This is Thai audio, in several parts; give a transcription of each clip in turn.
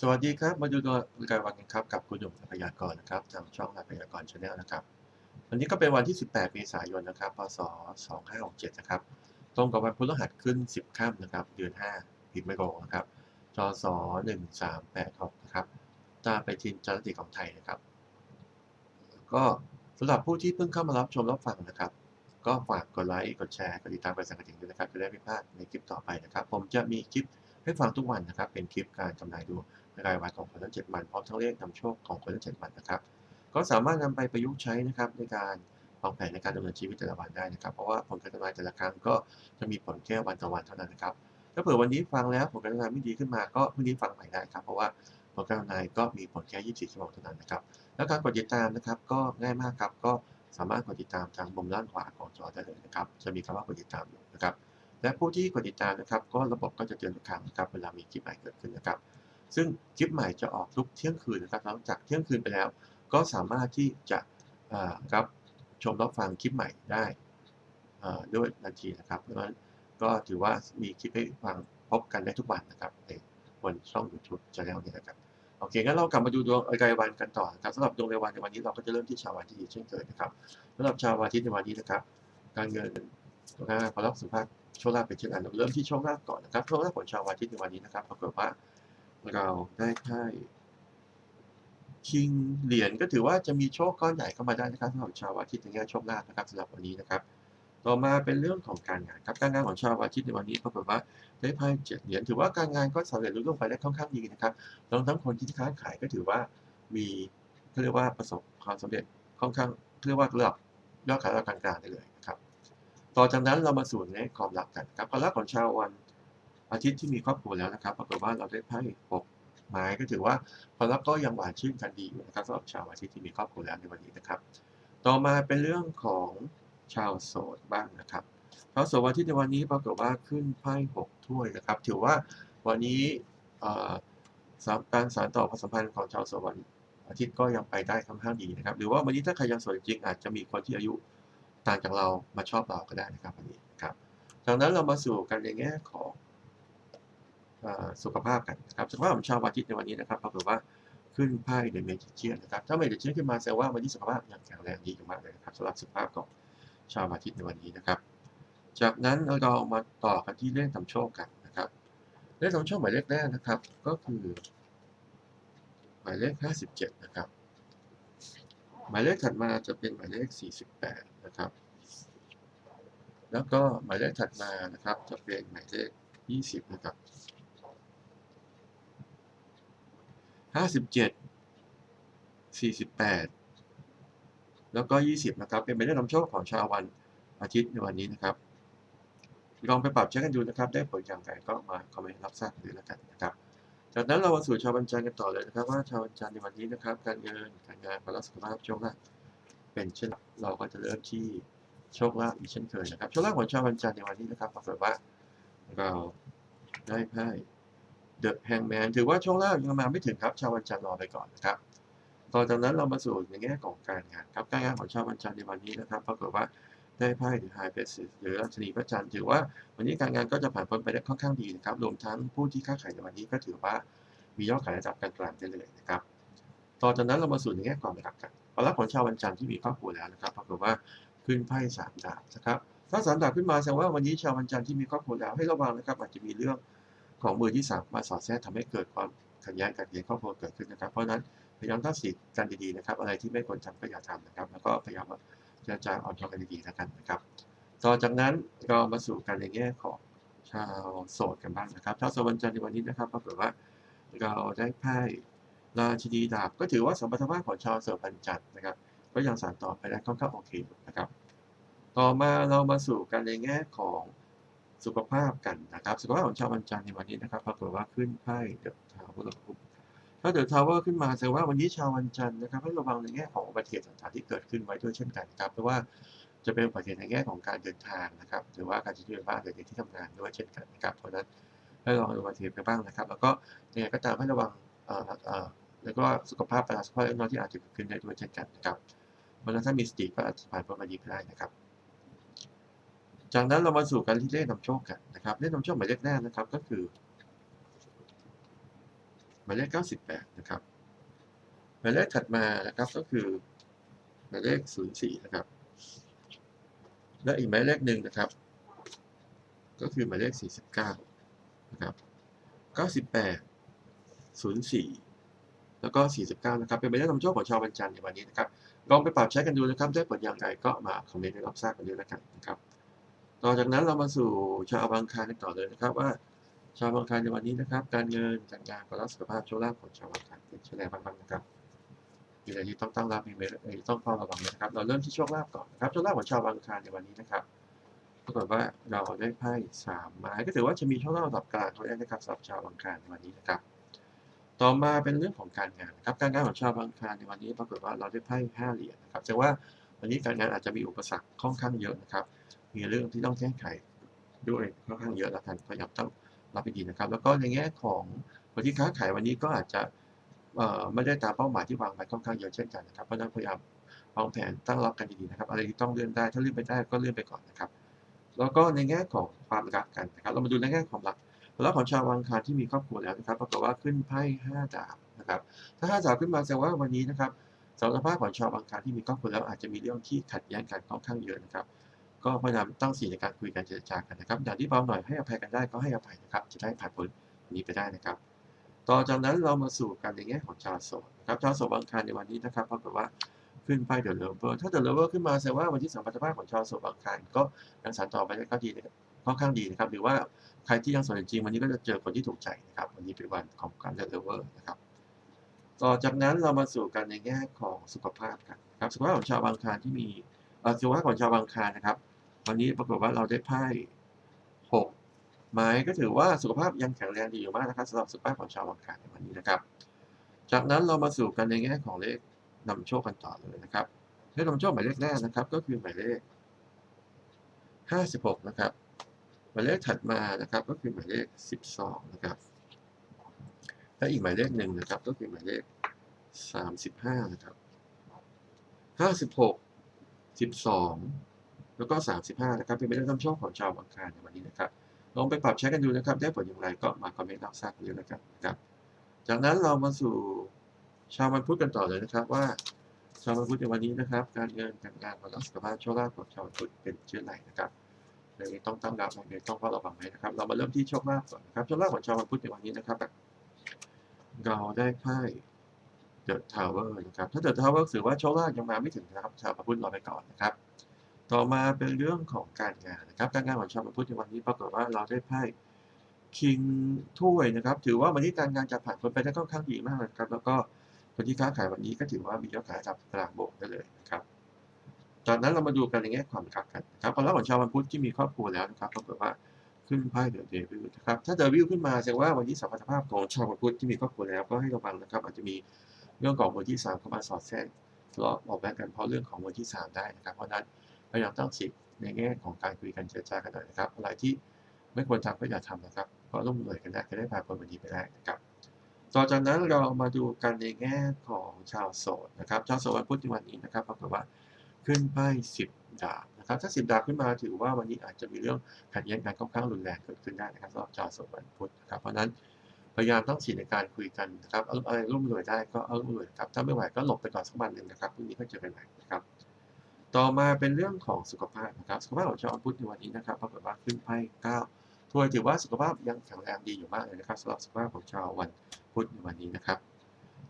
สวัสดีครับ มาดูตัวรายวันกันครับ กับคุณหนุ่มพยากรณ์นะครับทางช่องพยากรณ์ชาแนลนะครับ วันนี้ก็เป็นวันที่ 18เมษายนนะครับ พศ 2567 นะครับ ตรงกับวันพฤหัสขึ้น 10ค่ำนะครับ เดือน 5 ผิดไม่โกงนะครับจศ1386นะครับ ตามไปทินจารติของไทยนะครับ ก็สำหรับผู้ที่เพิ่งเข้ามารับชมรับฟังนะครับ ก็ฝากกดไลค์ กดแชร์ กดติดตามกดสั่นกระดิ่งด้วยนะครับ จะได้ไม่พลาดในคลิปต่อไปนะครับ ผมจะมีคลิป ให้ฟังทุกวันนะครับ เป็นคลิปการทำนายดวงรายวันของคนทั้งเจ็ดวันพร้อมทั้งเลขนำโชคของคนทั้งเจ็ดวันนะครับ ก็สามารถนำไปประยุกต์ใช้นะครับในการวางแผนในการดำเนินชีวิตแต่ละวันได้นะครับ เพราะว่าผลการทำนายแต่ละครั้งก็จะมีผลแค่วันต่อวันเท่านั้นนะครับ ถ้าเผื่อวันนี้ฟังแล้วผลการทำนายไม่ดีขึ้นมาก็พรุ่งนี้ฟังใหม่ได้ครับ เพราะว่าผลการทำนายก็มีผลแค่ 24 ชั่วโมงเท่านั้นนะครับ แล้วการกดติดตามนะครับก็ง่ายมากครับ ก็สามารถกดติดตามทางมุมด้านขวาของจอได้เลยนะครับ จะมีคำว่ากดติดตามอยู่นะครับ และผู้ที่กดติดตามนะครับ ก็ระบบก็จะเตือนทุกครั้งนะครับเวลามีคลิปใหม่เกิดขึ้นนะครับ ซึ่งคลิปใหม่จะออกทุกเที่ยงคืนนะครับหลังจากเที่ยงคืนไปแล้ว ก็สามารถที่จะอ่ารับชมรับฟังคลิปใหม่ได้ด้วยทันทีนะครับ เพราะฉะนั้นก็ถือว่ามีคลิปให้ฟังพบกันได้ทุกวันนะครับในบนช่อง YouTube ช anel นี้นะครับโอเคงั้นเรากลับมาดูดวงรายวันกันต่อครับสำหรับดวงรายวันในวันนี้เราก็จะเริ่มที่ชาววันที่เช่นเคยนะครับสำหรับชาววันอาทิตย์ในวันนี้นะครับ การเงินนะพอรับสุภาพ โชคลาภเป็นเช่นไรเราเริ่มที่โชคลาภก่อนนะครับโชคลาภของชาววันอาทิตในวันนี้นะครับปรากฏว่าเราได้ไพ่คิงเหรียญก็ถือว่าจะมีโชคก้อนใหญ่เข้ามาได้นะครับสำหรับชาววันอาทิตย์ในแง่โชคลาภนะครับสำหรับวันนี้นะครับ ต่อมาเป็นเรื่องของการงานครับการงานของชาววันอาทิตย์ในวันนี้ปรากฏว่าได้ไพ่เจ็ดเหรียญถือว่าการงานก็สำเร็จรุ่งเรืองไปได้ค่อนข้างดีนะครับรวมทั้งคนที่ค้าขายก็ถือว่ามีเขาเรียกว่าประสบความสำเร็จค่อนข้างเรียกว่าระดับยอดขายระดับกลางๆได้เลยนะครับ ต่อจากนั้นเรามาสู่ในความรักกันครับความรักของชาววันอาทิตย์ที่มีครอบครัวแล้วนะครับปรากฏว่าเราได้ไพ่หกไม้ก็ถือว่าความรักก็ยังหวานชื่นกันดีอยู่นะครับสำหรับชาวอาทิตย์ที่มีครอบครัวแล้วในวันนี้นะครับ ต่อมาเป็นเรื่องของชาวโสดบ้างนะครับชาวโสดวันอาที่ในวันนี้ปรากฏว่าขึ้นไพ่หกถ้วยนะครับ ถือว่าวันนี้การสานต่อความสัมพันธ์ของชาวโสดวันอาทิตย์ก็ยังไปได้ค่อนข้างดีนะครับ หรือว่าวันนี้ถ้าใครยังโสดจริงอาจจะมีคนที่อายุ ต่างจากเรามาชอบเราก็ได้นะครับวันนี้ครับจากนั้นเรามาสู่กันในแง่ของอสุขภาพกันนะครับสุขภาพของชาวอาทิตย์ในวันนี้นะครับปรากฏว่าขึ้นไพ่เดเมจิเชียนนะครับถ้าเมจิเชียนขึ้นมาแสดงว่าวันนี้สุขภาพยังแข็งแรงดีอยู่มากเลยนะครับสำหรับสุขภาพของชาวอาทิตย์ในวันนี้นะครับ จากนั้นเรามาต่อกันที่เลขนทำโชคกันนะครับเลขนทำโชคหมายเลขแรกนะครับ ก็คือ หมายเลข 57 นะครับ หมายเลขถัดมาจะเป็นหมายเลข 48 นะครับ แล้วก็หมายเลขถัดมานะครับจะเป็นหมายเลข 20 นะครับ 57 48 แล้วก็ 20 นะครับ เป็นหมายเลขนำโชคของชาววันอาทิตย์ในวันนี้นะครับลองไปปรับใช้กันดูนะครับ ได้ผลอย่างไรก็มาคอมเมนต์รับทราบกันแล้วกันนะครับ จากนั้นเรามาสู่ชาววันจันทร์กันต่อเลยนะครับ ว่าชาววันจันทร์ในวันนี้นะครับ การเงินการงานความรักสุขภาพโชคลาภเป็นเช่น เราก็จะเริ่มที่โชคลาภอีกเช่นเคยนะครับโชคลาภของชาววันจันทร์ในวันนี้นะครับปรากฏว่าเราได้ไพ่เดอะแฮงแมนถือว่าโชคลาภยังมาไม่ถึงครับชาววันจันทร์รอไปก่อนนะครับต่อจากนั้นเรามาสู่ในแง่ของการงานครับการงานของชาววันจันทร์ในวันนี้นะครับปรากฏว่าได้ไพ่หรือไฮเปซิสหรือราชนีพระจันทร์ถือว่าวันนี้การงานก็จะผ่านพ้นไปได้ค่อนข้างดีนะครับรวมทั้งผู้ที่ค้าขายในวันนี้ก็ถือว่ามียอดขายระดับกลางๆได้เลยนะครับ ต่อจากนั้นเรามาสู่ในแง่ความรักกัน ความรักของชาววันจันทร์ที่มีครอบครัวแล้วนะครับปรากฏว่าขึ้นไพ่สามดาบนะครับถ้าสามดาบขึ้นมาแสดงว่าวันนี้ชาววันจันทร์ที่มีครอบครัวแล้วให้ระวังนะครับอาจจะมีเรื่องของมือที่สามมาสอดแทรกทำให้เกิดความขัดแย้งขัดแย้งครอบครัวเกิดขึ้นนะครับ เพราะนั้นพยายามตั้งสติกันดีๆนะครับ อะไรที่ไม่ควรทำก็อย่าทำนะครับ แล้วก็พยายามเจรจาอ่อนโยนกันดีๆแล้วกันนะครับ ต่อจากนั้นเรามาสู่กันในแง่ของชาวโสดกันบ้างนะครับชาวโสดวันจันทร์ในวันนี้นะครับปรากฏว่าเราได้ไพ่ ราชินีดาบก็ถือว่าสมรรถภาพของชาวเสือปันจันนะครับ ก็ยังสานต่อไปได้ค่อนข้างโอเคนะครับ ต่อมาเรามาสู่กันในแง่ของสุขภาพกันนะครับสุขภาพของชาววันจันในวันนี้นะครับปรากฏว่าขึ้นไพ่เดือะทาวเวอร์ถ้าเดือะทาวเวอร์ขึ้นมาแสดงว่าวันนี้ชาววันจันนะครับให้ระวังในแง่ของอุบัติเหตุต่างๆที่เกิดขึ้นไว้ด้วยเช่นกันครับเพราะว่าจะเป็นอุบัติเหตุในแง่ของการเดินทางนะครับ หรือว่าการใช้ชีวิตในบ้านหรือในที่ทำงานด้วยเช่นกันนะครับเพราะฉะนั้นให้ระวังอุบัติเหตุไปบ้างนะครับ แล้วก็ยังไงก็ตามให้ระวังเอ่อเอ่อ แล้วก็สุขภาพปัญหาสุขภาพเล็กน้อยที่อาจจะเกิดขึ้นได้ด้วยเช่นกันนะครับเพราะฉะนั้นถ้ามีสติก็อาจจะผ่านพ้นมาดีก็ได้นะครับ จากนั้นเรามาสู่การที่เลขนำโชคกันนะครับเลขนำโชคหมายเลขแรกนะครับก็คือหมายเลข98นะครับหมายเลขถัดมานะครับก็คือหมายเลข04นะครับและอีกหมายเลขหนึ่งนะครับ ก็คือหมายเลข49นะครับ98 04 แล้วก็ 49 นะครับ เป็นหมายเลขนำโชคของชาววันจันทร์ในวันนี้นะครับ ลองไปปรับใช้กันดูนะครับ ได้ผลอย่างไรก็มาคอมเมนต์ให้รับทราบกันด้วยแล้วกันนะครับ ต่อจากนั้นเรามาสู่ชาวบางคารกันต่อเลยนะครับว่า ชาวบางคารในวันนี้นะครับ การเงินการงานความรักสุขภาพโชคลาภของชาวบางคารเป็นเช่นไรบ้างๆนะครับมีอะไรที่ต้องตั้งรับมีอะไรต้องเฝ้าระวังนะครับ เราเริ่มที่โชคลาภก่อนนะครับ โชคลาภของชาวบางคารในวันนี้นะครับปรากฏว่าเราได้ไพ่สามไม้ก็ถือว่าจะมีโชคลาภระดับกลางเท่านั้นนะครับสำหรับชาวบางคารในวันนี้นะครับ ต่อมาเป็นเรื่องของการงานครับการงานของชาวบางคารในวันนี้ปรากฏว่าเราได้ไพ่ห้าเหรียญนะครับแต่ว่าวันนี้การงานอาจจะมีอุปสรรคค่อนข้างเยอะนะครับ มีเรื่องที่ต้องแก้ไขด้วยค่อนข้างเยอะแล้วกันพยายามต้องรับให้ดีนะครับ แล้วก็ในแง่ของคนที่ค้าขายวันนี้ก็อาจจะไม่ได้ตามเป้าหมายที่วางไว้ค่อนข้างเยอะเช่นกันนะครับเพราะฉะนั้นพยายามวางแผนตั้งรับกันดีๆนะครับ อะไรที่ต้องเลื่อนได้ถ้าเลื่อนไปได้ก็เลื่อนไปก่อนนะครับ แล้วก็ในแง่ของความรักกันนะครับ เรามาดูในแง่ของรัก แล้วของชาววังคารที่มีครอบครัวแล้วนะครับปรากฏว่าขึ้นไพ่ห้าดาบนะครับ ถ้าห้าดาบขึ้นมาแสดงว่าวันนี้นะครับสำหรับภาพของชาววังคารที่มีครอบครัวแล้วอาจจะมีเรื่องที่ขัดแย้งกันค่อนข้างเยอะนะครับ ก็พยายามตั้งสีในการคุยกันเจรจากันนะครับอย่างที่เบาหน่อยให้อภัยกันได้ก็ให้อภัยนะครับ จะได้ผ่านพ้นนี้ไปได้นะครับ ต่อจากนั้นเรามาสู่กันในแง่ของชาวโสดนะครับชาวโสดบางคารในวันนี้นะครับปรากฏว่าขึ้นไปเดอะเลเวอร์ถ้าเดอะเลเวอร์ขึ้นมาแสดงว่าวันที่สัมพันธภาพของชาวโสดบางคารก็ยังสานต่อไปได้ก็ดีนะ ครับค่อนข้างดีนะครับ หรือว่าใครที่ยังโสดจริงวันนี้ก็จะเจอคนที่ถูกใจนะครับ วันนี้เป็นวันของการเดลเวอร์นะครับ ต่อจากนั้นเรามาสู่กันในแง่ของสุขภาพกันครับ สุขภาพของชาวบางคารที่มีสุขภาพของชาวบางคารนะครับ วันนี้ปรากฏว่าเราได้ไพ่หกไม้ก็ถือว่าสุขภาพยังแข็งแรงดีอยู่มากนะครับสำหรับสุขภาพของชาววังคารในวันนี้นะครับ จากนั้นเรามาสู่กันในแง่ของเลขนำโชคกันต่อเลยนะครับเลขนำโชคหมายเลขแรกนะครับ ก็คือหมายเลขห้าสิบหกนะครับ หมายเลขถัดมานะครับก็คือหมายเลขสิบสองนะครับ และอีกหมายเลขหนึ่งนะครับ ก็คือหมายเลขสามสิบห้านะครับห้าสิบหกสิบสองแล้วก็ 35 นะครับ เป็นไปได้นำโชคของชาวอังคารในวันนี้นะครับ ลองไปปรับใช้กันดูนะครับ ได้ผลอย่างไรก็มาคอมเมนต์รับทราบกันด้วยนะครับนะครับ จากนั้นเรามาสู่ชาววันพุธกันต่อเลยนะครับว่าชาววันพุธในวันนี้นะครับ การเงินการงานความรักสุขภาพโชคลาภของชาววันพุธเป็นเช่นไรนะครับ เรื่องนี้ต้องตั้งรับเรื่องนี้ต้องเฝ้าระวังไว้นะครับ เรามาเริ่มที่โชคลาภก่อนนะครับโชคลาภของชาวพุทธในวันนี้นะครับเราได้ไพ่เดอะทาวเวอร์นะครับถ้าเดอะทาวเวอร์ถือว่าโชคลาภยังมาไม่ถึงนะครับชาวพุทธรอไปก่อนนะครับ ต่อมาเป็นเรื่องของการงานนะครับ การงานของชาวพุทธในวันนี้ปรากฏว่าเราได้ไพ่คิงถ้วยนะครับ ถือว่าวันนี้การงานจะผ่านพ้นไปได้ค่อนข้างดีมากนะครับ แล้วก็คนที่ค้าขายวันนี้ก็ถือว่ามียอดขายระดับกลางโบกได้เลยนะครับ จากนั้นเรามาดูกันในแง่ความรักกันนะครับความรักของชาววันพุธที่มีครอบครัวแล้วนะครับปรากฏว่าขึ้นไพ่เดอะเดวิลนะครับถ้าเดวิลขึ้นมาแสดงว่าวันนี้สัมพันธภาพของชาววันพุธที่มีครอบครัวแล้วก็ให้ระวังนะครับ อาจจะมีเรื่องของมือที่สามเข้ามาสอดแทรกทะเลาะเบาแว้งกันเพราะเรื่องของมือที่สามได้นะครับ เพราะนั้นพยายามตั้งสิทธิ์ในแง่ของการคุยกันเจรจากันหน่อยนะครับอะไรที่ไม่ควรทำก็อย่าทำนะครับก็ร่วมมือกันได้จะได้ผ่านพ้นวันนี้ไปได้นะครับต่อจากนั้นเรามาดูกันในแง่ของชาวโสดนะครับชาวโสดวันพุธในวันนี้นะครับปรากฏว่า ขึ้นไพ่สิบดาบนะครับถ้าสิบดาบขึ้นมาถือว่าวันนี้อาจจะมีเรื่องขัดแย้งกันค่อนข้างรุนแรงเกิดขึ้นได้นะครับสำหรับชาวโสดวันพุธนะครับเพราะนั้นพยายามต้องสิทธิ์ในการคุยกันนะครับเอาอะไรร่วมรวยได้ก็เอาร่วมรวยครับถ้าไม่ไหวก็หลบไปก่อนสักวันหนึ่งนะครับพรุ่งนี้ก็เจอกันใหม่นะครับต่อมาเป็นเรื่องของสุขภาพนะครับสุขภาพของชาวพุธในวันนี้นะครับปรากฏว่าขึ้นไพ่เก้าถ้วยถือว่าสุขภาพยังแข็งแรงดีอยู่มากเลยนะครับสำหรับสุขภาพของชาววันพุธในวันนี้นะครับ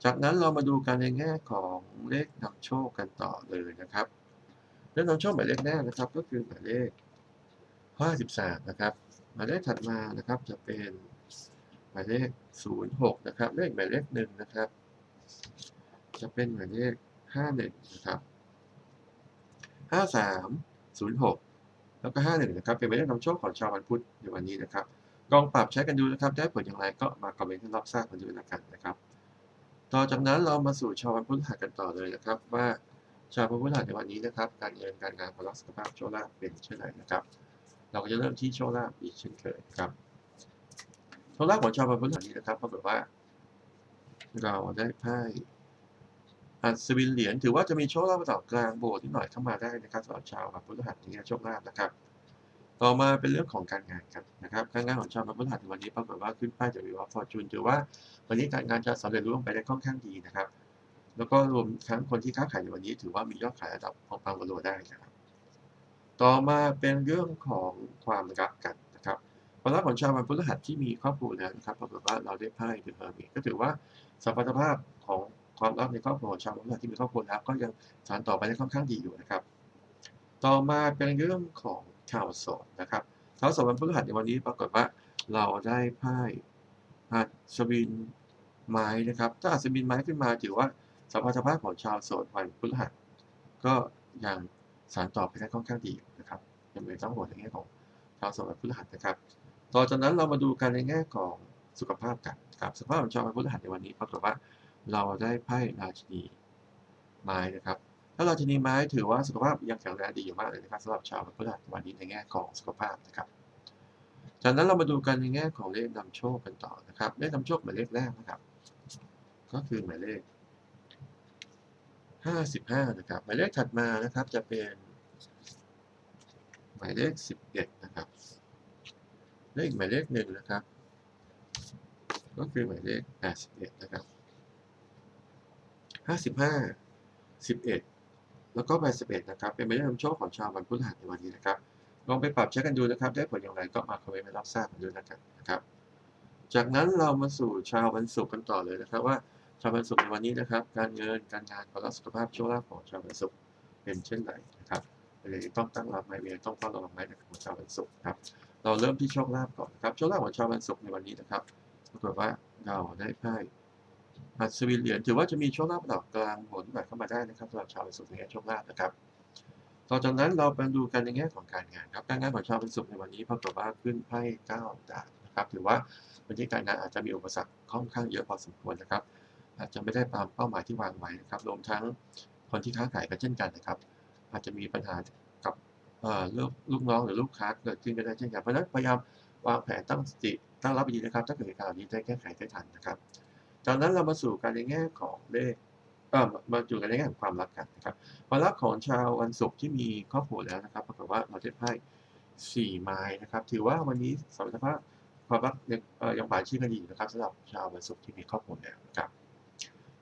จากนั้นเรามาดูกันในแง่ของเลขนำโชคกันต่อเลยนะครับ เลขนำโชคหมายเลขแรกนะครับ ก็คือหมายเลข53นะครับ หมายเลขถัดมานะครับจะเป็นหมายเลข 06นะครับเลขหมายเลขหนึ่งนะครับ จะเป็นหมายเลข 51นะครับห้าสามศูนย์หกแล้วก็ห้าหนึ่งนะครับเป็นไปได้นำโชคของชาววันพุธในวันนี้นะครับลองปรับใช้กันดูนะครับ ได้ผลอย่างไรก็มาคอมเมนต์ให้รับทราบกันดูแล้วกันนะครับ ต่อจากนั้นเรามาสู่ชาววันพุธหัสกันต่อเลยนะครับว่า ชาววันพุธหัสในวันนี้นะครับ การเงินการงานความรักสุขภาพโชคลาภเป็นเช่นไรนะครับ เราก็จะเริ่มที่โชคลาภอีกเช่นเคยครับโชคลาภของชาววันพุธหัสนี้นะครับปรากฏว่า เราได้ไพ่อัศวินเหรียญถือว่าจะมีโชคลาภระดับกลางโบสถ์นิดหน่อยเข้ามาได้นะครับสำหรับชาวพุทธหัสนี้โชคลาภนะครับ ต่อมาเป็นเรื่องของการงานครับนะครับการงานของชาววันพฤหัสในวันนี้ปรากฏว่าขึ้นป้ายจากวิวอฟฟอร์จูนถือว่าวันนี้การงานจะสำเร็จรุ่งไปได้ค่อนข้างดีนะครับ แล้วก็รวมทั้งคนที่ค้าขายในวันนี้ ถือว่ามียอดขายระดับพองปังรัวได้นะครับ ต่อมาเป็นเรื่องของความรักกันนะครับความรักของชาววันพฤหัสที่มีครอบครัวแล้วนะครับปรากฏว่าเราได้ไพ่เดอะเฮอร์มิตก็ถือว่าสมรรถภาพของความรักในครอบครัวชาววันพฤหัสที่มีครอบครัวแล้วก็ยังสานต่อไปได้ค่อนข้างดีอยู่นะครับ ต่อมาเป็นเรื่องของชาวโสดนะครับชาวโสดวันพฤหัสในวันนี้ปรากฏว่าเราได้ไพ่อัศวินไม้นะครับ ถ้าอัศวินไม้ขึ้นมาถือว่า สมรรถภาพของชาวโสดวันพฤหัสก็ยังสานต่อไปได้ค่อนข้างดีนะครับยังไม่ต้องห่วงในแง่ของชาวโสดวันพฤหัสนะครับ ต่อจากนั้นเรามาดูกันในแง่ของสุขภาพกันครับสุขภาพของชาววันพฤหัสในวันนี้ปรากฏว่าเราได้ไพ่ราชินีไม้นะครับถ้าราชินีไม้ถือว่าสุขภาพยังแข็งแรงดีอยู่มากเลยนะครับสำหรับชาววันพฤหัสวันนี้ในแง่ของสุขภาพนะครับจากนั้นเรามาดูกันในแง่ของเลขนำโชคกันต่อนะครับเลขนำโชคหมายเลขแรกนะครับ ก็คือหมายเลข 55 นะครับ หมายเลขถัดมานะครับจะเป็น หมายเลข 11 นะครับ เลขหมายเลขหนึ่งนะครับ ก็คือหมายเลข81นะครับ55 11 แล้วก็81นะครับ เป็นหมายเลขนำโชคของชาววันพฤหัสในวันนี้นะครับ ลองไปปรับใช้กันดูนะครับ ได้ผลอย่างไรก็มาคอมเมนต์มารับทราบกันด้วยนะครับนะครับจากนั้นเรามาสู่ชาววันศุกร์กันต่อเลยนะครับว่า ชาววันศุกในวันนี้นะครับ การเงินการงานความรักสุขภาพโชคลาภของชาววันศุกเป็นเช่นไรนะครับอะไรต้องตั้งรับไหมมีอะไรต้องเฝ้าระวังไหมนะครับของชาววันศุกครับเราเริ่มที่โชคลาภก่อนนะครับโชคลาภของชาววันศุกในวันนี้นะครับปรากฏว่าเราได้ไพ่อัศวินเหรียญถือว่าจะมีโชคลาภระดับกลางหนแบบเข้ามาได้นะครับสำหรับชาววันศุกในแง่โชคลาภนะครับต่อจากนั้นเราไปดูกันในแง่ของการงานครับการงานของชาววันศุกในวันนี้ปรากฏว่าขึ้นไพ่เก้าดาบนะครับถือว่าวันที่การงานอาจจะมีอุปสรรคค่อนข้างเยอะพอสมควรนะครับ อาจจะไม่ได้ตามเป้าหมายที่วางไว้นะครับ รวมทั้งคนที่ค้าขายกันเช่นกันนะครับ อาจจะมีปัญหากับเอ่อลูกลูกน้องหรือลูกค้าเกิดขึ้นก็ได้เช่นกัน เพราะนั้นพยายามวางแผนตั้งสติตั้งรับดีนะครับ ถ้าเกิดเหตุการณ์นี้ได้แก้ไขได้ทันนะครับ จากนั้นเรามาสู่การในแง่ของเลขเอ่อมาสู่กันในแง่ของความรักกันนะครับความรักของชาววันศุกร์ที่มีครอบครัวแล้วนะครับปรากฏว่าเราได้ไพ่สี่ไม้นะครับ ถือว่าวันนี้สมรรถภาพความรักยังเอ่อยังบานชื่นกันดีนะครับสำหรับชาววันศุกร์ที่มีครอบครัวแล้วนะครับ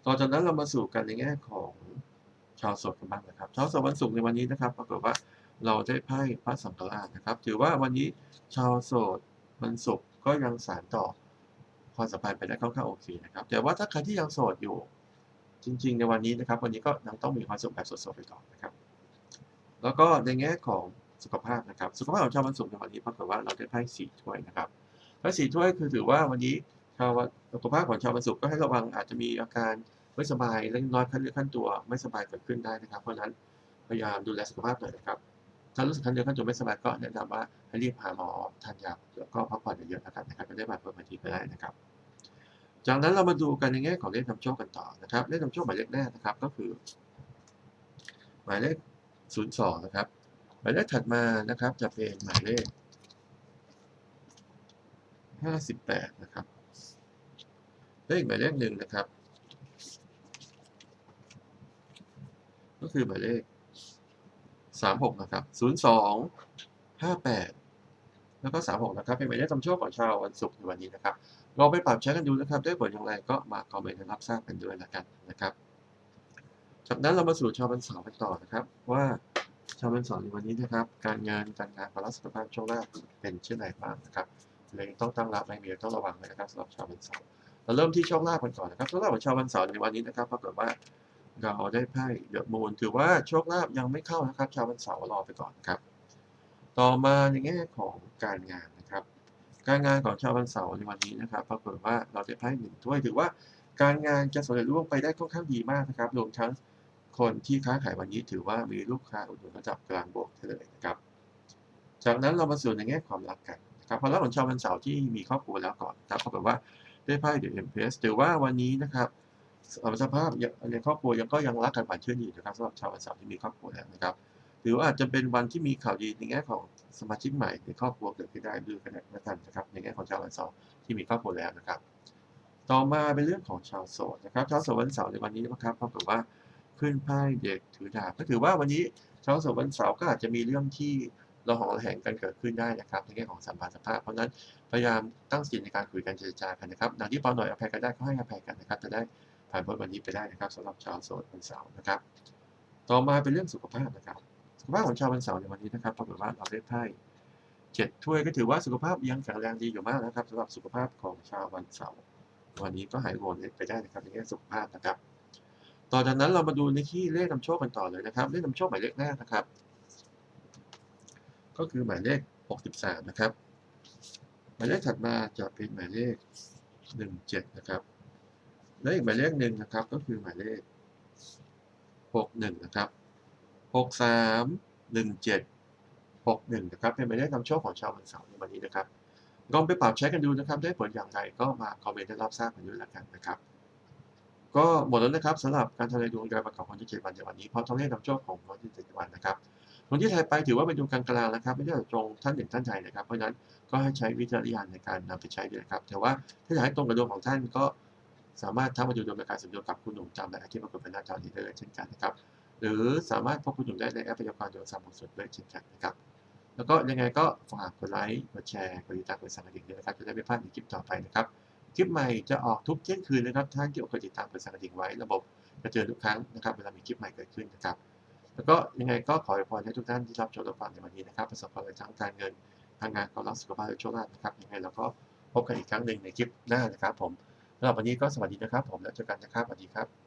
ต่อจากนั้นเรามาสู่กันในแง่ของชาวโสดกันบ้างนะครับ ชาวโสดวันศุกร์ในวันนี้นะครับ ปรากฏว่าเราได้ไพ่พระสังฆราชนะครับ ถือว่าวันนี้ชาวโสดวันศุกร์ก็ยังสานต่อความสัมพันธ์ไปได้ค่อนข้างโอเคนะครับ แต่ว่าถ้าใครที่ยังโสดอยู่ จริง ๆ ในวันนี้นะครับ วันนี้ก็ยังต้องมีความสุขแบบสดๆไปก่อนนะครับ แล้วก็ในแง่ของสุขภาพนะครับ สุขภาพของชาววันศุกร์ในวันนี้ปรากฏว่าเราได้ไพ่สี่ถ้วยนะครับไพ่สี่ถ้วยคือถือว่าวันนี้าวสุขภาพของชาววันศุกร์ก็ให้ระวังอาจจะมีอาการไม่สบายเล็กน้อยขั้นเลือขั้นตัวไม่สบายเกิดขึ้นได้นะครับ เพราะฉะนั้นพยายามดูแลสุขภาพหน่อยนะครับถ้ารู้สึกขั้นเลือขั้นตัวไม่สบายก็แนะนำว่าให้รีบหาหมอทานยาแล้วก็พักผ่อนเยอะๆนะครับนะครับจะได้บาดเจ็บมาทีไปได้นะครับ จากนั้นเรามาดูกันในแง่ของเลขนำโชคกันต่อนะครับเลขนำโชคหมายเลขแรกนะครับก็คือ หมายเลข 02 นะครับ หมายเลขถัดมานะครับจะเป็นหมายเลข 58 นะครับ เลขหมายเลขหนึ่งนะครับ ก็คือหมายเลข 36 นะครับ 02 58 แล้วก็ 36 นะครับ เป็นหมายเลขนำโชคของชาววันศุกร์ในวันนี้นะครับลองไปปรับใช้กันดูนะครับ ได้ผลอย่างไรก็มาคอมเมนต์รับทราบกันด้วยแล้วกันนะครับจากนั้นเรามาสู่ชาววันเสาร์กันต่อนะครับ ว่าชาววันเสาร์ในวันนี้นะครับ การงานการงานความรักสุขภาพโชคลาภเป็นเช่นไรบ้างนะครับเลยต้องตั้งรับไม่มีอะไรต้องระวังเลยนะครับสำหรับชาววันเสาร์ เราเริ่มที่โชคลาภกันก่อนนะครับโชคลาภของชาววันเสาร์ในวันนี้นะครับปรากฏว่าเราได้ไพ่เดอะมูนถือว่าโชคลาภยังไม่เข้านะครับ ชาววันเสาร์รอไปก่อนนครับ ต่อมาในแง่ของการงานนะครับ การงานของชาววันเสาร์ในวันนี้นะครับปรากฏว่าเราได้ไพ่หนึ่งถ้วยถือว่าการงานจะสำเร็จรุ่งไปได้ค่อนข้างดีมากนะครับรวมทั้งคนที่ค้าขายวันนี้ถือว่ามีลูกค้าอุดหนุนระดับกลางบวกเลยนะครับ จากนั้นเรามาสู่ในแง่ความรักกันนะครับความรักของชาววันเสาร์ที่มีครอบครัวแล้วก่อนนะครับปรากฏว่า ได้ไพ่เดอะเอ็มเพสถือว่าวันนี้นะครับสภาพในครอบครัวยังก็ยังรักกันหวานชื่นอยู่นะครับสำหรับชาววันเสาร์ที่มีครอบครัวแล้วนะครับหรือว่าอาจจะเป็นวันที่มีข่าวดีในแง่ของสมาชิกใหม่ในครอบครัวเกิดขึ้นได้ด้วยกันแล้วกันนะครับ ในแง่ของชาววันเสาร์ที่มีครอบครัวแล้วนะครับ ต่อมาเป็นเรื่องของชาวโสดนะครับ ชาวโสดวันเสาร์ในวันนี้นะครับปรากฏว่าขึ้นไพ่เด็กถือดาบก็ถือว่าวันนี้ชาวโสดวันเสาร์ก็อาจจะมีเรื่องที่ระหองระแหงกันเกิดขึ้นได้นะครับ ในแง่ของสัมพันธภาพเพราะนั้น พยายามตั้งสติในการคุยกันเจรจากันนะครับดังที่ปาหน่อยอภัยกันได้ก็ให้อภัยกันนะครับ จะได้ผ่านพ้นวันนี้ไปได้นะครับสำหรับชาวโสดวันเสาร์นะครับ ต่อมาเป็นเรื่องสุขภาพนะครับ สุขภาพของชาววันเสาร์ในวันนี้นะครับปรากฏว่าเราได้ไพ่เจ็ดถ้วยก็ถือว่าสุขภาพยังแข็งแรงดีอยู่มากนะครับสำหรับสุขภาพของชาววันเสาร์วันนี้ก็หายห่วงไปได้นะครับในแง่สุขภาพนะครับ ต่อจากนั้นเรามาดูในที่เลขนำโชคกันต่อเลยนะครับ เลขนำโชคหมายเลขแรกนะครับ ก็คือหมายเลข 63 นะครับายเลขถัดมาจะเป็นหมายเลข 17 นะครับ และอีกหมายเลขหนึ่งนะครับก็คือหมายเลข 61 นะครับ 63 17 61 นะครับ เป็นหมายเลขนำโชคของชาววันเสาร์ในวันนี้นะครับลองไปปรับใช้กันดูนะครับ ได้ผลอย่างไรก็มาคอมเมนต์ให้รับทราบกันด้วยแล้วกันนะครับ ก็หมดแล้วนะครับสำหรับการทำนายดวงรายวันของคนที่เจ็ดวันในวันนี้เพราะต้องเลขนำโชคของคนที่เจ็ดวันนะครับ คนที่ไทยไปถือว่าเป็นดวงกลางๆนะครับไม่ได้ตรงท่านหนึ่งท่านใดนะครับ เพราะฉะนั้นก็ให้ใช้วิจารณญาณในการนำไปใช้ด้วยนะครับ แต่ว่าถ้าอยากให้ตรงกับดวงของท่านก็สามารถทักมาดูดวงการสำรวจกับคุณหนุ่มจำและที่ปรากฏเป็นหน้าจอนี้ได้เลยเช่นกันนะครับ หรือสามารถพบคุณหนุ่มได้ในแอปพยากรณ์ดวงสามของสุดด้วยเช่นกันนะครับ แล้วก็ยังไงก็ฝากกดไลค์กดแชร์กดติดตามกดสั่นกระดิ่งด้วยนะครับจะได้ไม่พลาดในคลิปต่อไปนะครับคลิปใหม่จะออกทุกเที่ยงคืนนะครับถ้าเกี่ยวกับติดตามกดสั่นกระดิ่งไว้ระบบจะเจอทุกครั้งนะครับเวลามีคลิปใหม่เกิดขึ้นนะครับ แล้วก็ยังไงก็ขออวยพรให้ทุกท่านที่รับชมรับฟังในวันนี้นะครับประสบความสำเร็จทางการเงินทางงานความรักสุขภาพและโชคลาภนะครับยังไงเราก็พบกันอีกครั้งหนึ่งในคลิปหน้านะครับผมสำหรับวันนี้ก็สวัสดีนะครับ ผมแล้วเจอกันนะครับสวัสดีครับ